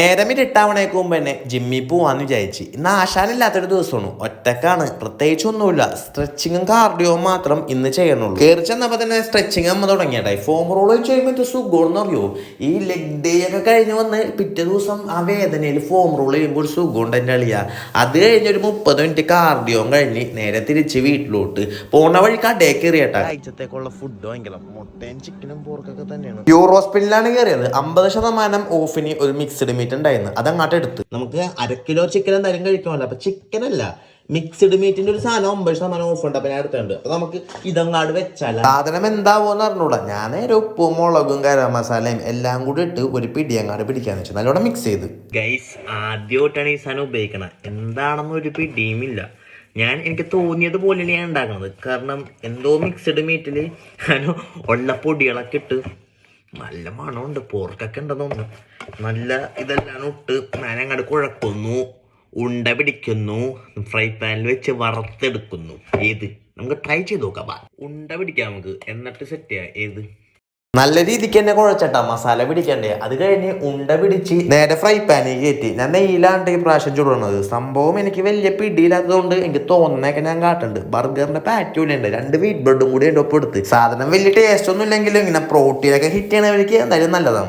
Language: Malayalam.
നേരം ഇരുട്ടാവണേക്ക് മുമ്പ് തന്നെ ജിമ്മിൽ പോവാന്ന് വിചാരിച്ച്. ഇന്ന് ആശാനില്ലാത്തൊരു ദിവസമാണ്. ഒറ്റക്കാണ്. പ്രത്യേകിച്ച് ഒന്നുമില്ല. സ്ട്രെച്ചിങ്ങും കാർഡിയോവും മാത്രം ഇന്ന് ചെയ്യണുള്ളൂ. കയറി ചെന്നപ്പോൾ തന്നെ സ്ട്രെച്ചിങ് അമ്മ തുടങ്ങിയട്ടെ ഫോം റോൾ വെച്ച് കഴിയുമ്പോൾ സുഖമെന്ന് അറിയോ? ഈ ലെഗ് ഡേ ഒക്കെ കഴിഞ്ഞ് വന്ന് പിറ്റേ ദിവസം ആ വേദനയിൽ ഫോം റോൾ ചെയ്യുമ്പോൾ ഒരു സുഖമുണ്ട് എന്റെ അളിയ. അത് കഴിഞ്ഞ് ഒരു മുപ്പത് മിനിറ്റ് കാർഡിയോയും കഴിഞ്ഞ് നേരെ തിരിച്ച് വീട്ടിലോട്ട് പോണ വഴി കടയിൽ കയറിയട്ടെ ആഴ്ചത്തേക്കുള്ള ഫുഡ് ഭയങ്കര മുട്ടയും ചിക്കനും പോർക്കൊക്കെ തന്നെയാണ്. യൂറോ ഹോസ്പിറ്റലിലാണ് കയറിയത് അമ്പത് ശതമാനം ഓഫിന് ഒരു മിക്സ്ഡ് മീറ്റ് ഉണ്ടായിരുന്നു. അത് അങ്ങോട്ട് എടുത്ത്. നമുക്ക് അര കിലോ ചിക്കൻ എന്തായാലും കഴിക്കാമല്ലോ. അപ്പൊ ചിക്കൻ അല്ല മിക്സ്ഡ് മീറ്റിന്റെ ഒരു സാധനം ഒമ്പത് ശതമാനം ഓഫ് ഉണ്ട്. അപ്പൊ ഞാൻ എടുത്തുണ്ട് അപ്പൊ നമുക്ക് ഇതങ്ങാട് വെച്ചാൽ സാധനം എന്താവോന്ന് അറിഞ്ഞൂടാ. ഞാൻ നേരെ ഉപ്പും മുളകും ഗരം മസാലയും എല്ലാം കൂടി ഇട്ട് ഒരു പിടി അങ്ങാട് പിടിക്കാന്ന് വെച്ചാൽ നല്ലോണം മിക്സ് ചെയ്ത്. ഗൈസ് ആദ്യമായിട്ടാണ് ഈ സാധനം ഉപയോഗിക്കണം എന്താണെന്ന് ഒരു പിടിയുമില്ല ഞാൻ എനിക്ക് തോന്നിയത് പോലെയാണ് ഞാൻ ഉണ്ടാക്കുന്നത് കാരണം എന്തോ മിക്സഡ് മീറ്റിൽ ഞാൻ ഉള്ള പൊടികളൊക്കെ ഇട്ട് നല്ല മണമുണ്ട്. പോർക്കൊക്കെ ഉണ്ടെന്ന് തോന്നുന്നു. നല്ല ഇതെല്ലാം ഇട്ട് മനങ്ങട് കുഴക്കുന്നു. ഉണ്ട പിടിക്കുന്നു. ഫ്രൈ പാനിൽ വെച്ച് വറുത്തെടുക്കുന്നു. ഏത്? നമുക്ക് ട്രൈ ചെയ്ത് നോക്കാം. ഉണ്ട പിടിക്കാം നമുക്ക്. എന്നിട്ട് സെറ്റ് ചെയ്യാം. ഏത്? നല്ല രീതിക്ക് തന്നെ കുഴച്ചട്ടാ മസാല പിടിക്കണ്ടേ. അത് കഴിഞ്ഞ് ഉണ്ട പിടിച്ച് നേരെ ഫ്രൈ പാനിൽ കയറ്റി ഞാൻ നെയ്യിലാണ്ട് ഈ പ്രാവശ്യം ചൂടുന്നത്. സംഭവം എനിക്ക് വലിയ പിടിയില്ലാത്തതുകൊണ്ട് എനിക്ക് തോന്നുന്നേക്കെ ഞാൻ കാട്ടുണ്ട്. ബർഗറിന്റെ പാറ്റൂല ഉണ്ട്. രണ്ട് വീറ്റ് ബ്രെഡും കൂടി എന്റെ ഒപ്പം എടുത്ത് സാധനം വലിയ ടേസ്റ്റ് ഒന്നും ഇല്ലെങ്കിലും ഇങ്ങനെ പ്രോട്ടീനൊക്കെ ഹിറ്റ് ചെയ്യണവർക്ക് എന്തായാലും നല്ലതാണ്.